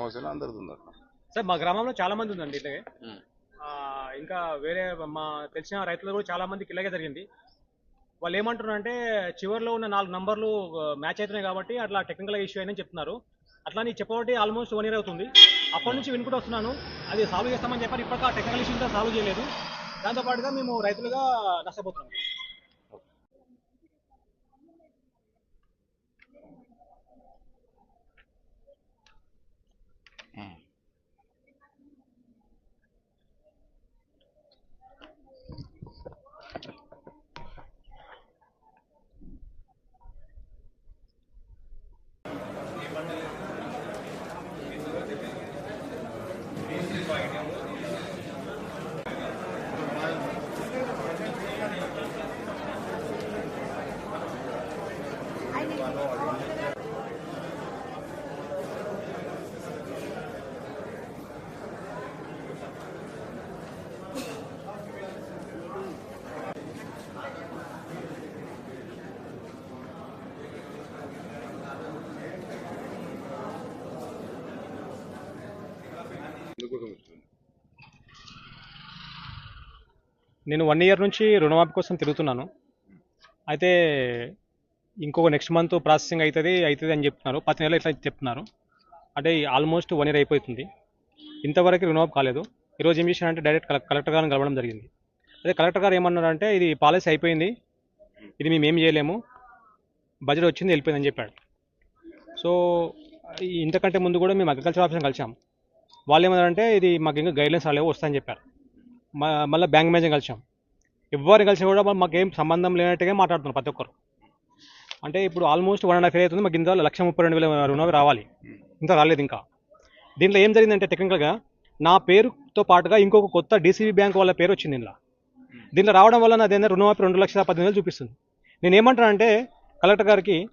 సమస్యలు అందరిది ఉంది అట్లా సార్ మా గ్రామంలో చాలా మంది ఉందండి ఇట్లాగే. ఆ, ఇంకా వేరే మా తెలిసిన రైతులు కూడా చాలా మందికి ఇలాగే జరిగింది. వాళ్ళు ఏమంటున్నారు అంటే చివరిలో ఉన్న నాలుగు నంబర్లు మ్యాచ్ అవుతున్నాయి కాబట్టి అట్లా టెక్నికల్ ఇష్యూ అయినా చెప్తున్నారు. అట్లా నీకు చెప్పబట్టి ఆల్మోస్ట్ వన్ ఇయర్ అవుతుంది. అప్పటి నుంచి వినుకుంటూ వస్తున్నాను. అది సాల్వ్ చేస్తామని చెప్పారు. ఇప్పటికీ ఆ టెక్నికల్ ఇష్యూ ఇంకా సాల్వ్ చేయలేదు. దాంతో పాటుగా మేము రైతులుగా నష్టపోతున్నాం. కూడా వచ్చింది నేను వన్ ఇయర్ నుంచి రుణమాఫీ కోసం తిరుగుతున్నాను. అయితే ఇంకొక నెక్స్ట్ మంత్ ప్రాసెసింగ్ అవుతుంది అవుతుంది అని చెప్తున్నారు. పది నెలలు ఇట్లా చెప్తున్నారు. అంటే ఆల్మోస్ట్ వన్ ఇయర్ అయిపోతుంది. ఇంతవరకు రుణమాఫీ కాలేదు. ఈరోజు ఏం చేశారంటే డైరెక్ట్ కలెక్టర్ గారిని కలవడం జరిగింది. అదే కలెక్టర్ గారు ఏమన్నారంటే ఇది పాలసీ అయిపోయింది. ఇది మేము ఏం చేయలేము. బడ్జెట్ వచ్చింది వెళ్ళిపోయిందని చెప్పాడు. సో ఇంతకంటే ముందు కూడా మేము అగ్రికల్చర్ ఆఫీస్ని కలిసాం. వాళ్ళు ఏమన్నారంటే ఇది మాకు ఇంకా గైడ్లైన్స్ రాలేవు వస్తాయని చెప్పారు. మ- మళ్ళీ బ్యాంక్ మేనేజర్ కలిసాం. ఎవరిని కలిసి కూడా మాకు మాకేం సంబంధం లేనట్టుగా మాట్లాడుతున్నారు ప్రతి ఒక్కరు. అంటే ఇప్పుడు almost one and half year అవుతుంది మాకు ఇంత లక్ష ముప్పై రెండు వేల రుణాలు రావాలి. ఇంత రాలేదు ఇంకా. దీంట్లో ఏం జరిగిందంటే టెక్నికల్గా నా పేరుతో పాటుగా ఇంకొక కొత్త డీసీబీ బ్యాంక్ వాళ్ళ పేరు వచ్చింది దీనిలో దీంట్లో రావడం వల్ల నాది ఏంటంటే రుణమాఫీ రెండు లక్షల పద్దెనిమిది వేలు చూపిస్తుంది. నేను ఏమంటానంటే కలెక్టర్ గారికి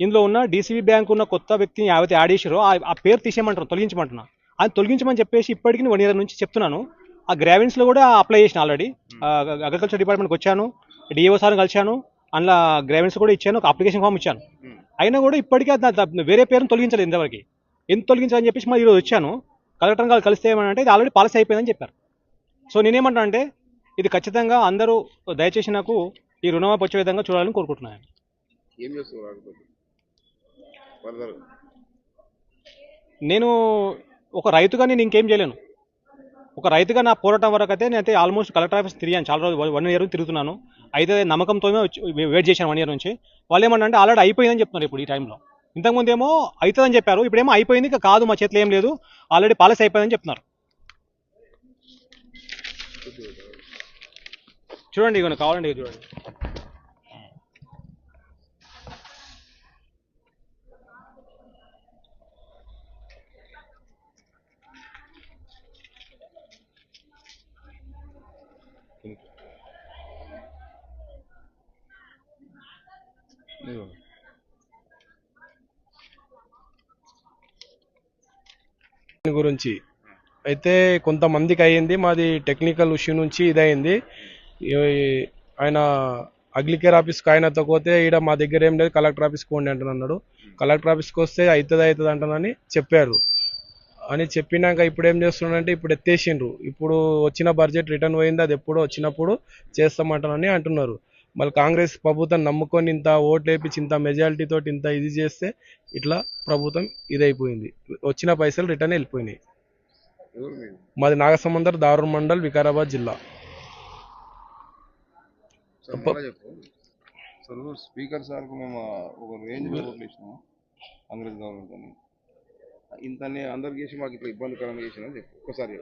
ఇందులో ఉన్న డీసీబీ బ్యాంక్ ఉన్న కొత్త వ్యక్తిని యావైతే యాడ్ చేసారో ఆ- ఆ పేరు తీసేయమంటారు తొలగించమంటున్నా. అది తొలగించమని చెప్పేసి ఇప్పటికీ వన్ ఇయర్ నుంచి చెప్తున్నాను. ఆ గ్రావిన్స్లో కూడా అప్లై చేసిన ఆల్రెడీ అగ్రికల్చర్ డిపార్ట్మెంట్కి వచ్చాను. డిఏఓ సార్ని కలిశాను. అందులో గ్రావిన్స్ కూడా ఇచ్చాను. ఒక అప్లికేషన్ ఫామ్ ఇచ్చాను. అయినా కూడా ఇప్పటికీ వేరే పేరును తొలగించలేదు ఇంతవరకు. ఎందుకు తొలగించాలని చెప్పేసి మరి ఈరోజు వచ్చాను. కలెక్టర్ గారు కలిస్తే ఏమంటే ఇది ఆల్రెడీ పాలసీ అయిపోయిందని చెప్పారు. సో నేనేమంటా అంటే ఇది ఖచ్చితంగా అందరూ దయచేసి నాకు ఈ రుణమాఫీ వచ్చే విధంగా చూడాలని కోరుకుంటున్నాను. నేను ఒక రైతుగా నేను ఇంకేం చేయలేను. ఒక రైతుగా నా పోరాటం వరకు అయితే నేనైతే ఆల్మోస్ట్ కలెక్టర్ ఆఫీస్ తిరిగాను చాలా రోజులు వన్ ఇయర్ తిరుగుతున్నాను. అయితే నమ్మకంతోనే వెయిట్ చేశాను వన్ ఇయర్ నుంచి. వాళ్ళు ఏమన్నా ఆల్రెడీ అయిపోయిందని చెప్తున్నారు ఇప్పుడు ఈ టైంలో ఇంతకుముందు ఏమో అవుతుందని చెప్పారు ఇప్పుడేమో అయిపోయింది ఇక కాదు మా చేతిలో ఏం లేదు ఆల్రెడీ పాలసీ అయిపోయిందని చెప్తున్నారు. చూడండి ఇక కావాలండి చూడండి దీని గురించి. అయితే కొంతమందికి అయ్యింది మాది టెక్నికల్ ఇష్యూ నుంచి ఇదయింది. ఈ- ఆయన అగ్రికేర్ ఆఫీస్కి ఆయనతో పోతే ఈడ మా దగ్గర ఏం లేదు కలెక్టర్ ఆఫీస్కి పోండి అంటున్నాడు. కలెక్టర్ ఆఫీస్కి వస్తే అవుతుంది అవుతుంది అంటానని చెప్పారు. అని చెప్పినాక ఇప్పుడు ఏం చేస్తున్నాడంటే ఇప్పుడు ఎత్తేసిండ్రు. ఇప్పుడు వచ్చిన బడ్జెట్ రిటర్న్ పోయింది అది ఎప్పుడో వచ్చినప్పుడు చేస్తామంటానని అంటున్నారు. మళ్ళీ కాంగ్రెస్ ప్రభుత్వం నమ్ముకొని ఇంత ఓట్లు వేపించి ఇంత మెజారిటీ తోటి ఇంత ఇది చేస్తే ఇట్లా ప్రభుత్వం ఇదైపోయింది. వచ్చిన పైసలు రిటర్న్ వెళ్ళిపోయినాయి. మాది నాగసముందర్ దారుర్ మండల్ వికారాబాద్ జిల్లా. సార్ సార్ స్పీకర్ సార్కు మేము ఒక రేంజ్ కాంగ్రెస్ గవర్నమెంట్ అని ఇంతనే అందరికి చేసి మాకు ఇట్లా ఇబ్బందికరంగా చేసిన చెప్పు. ఒకసారి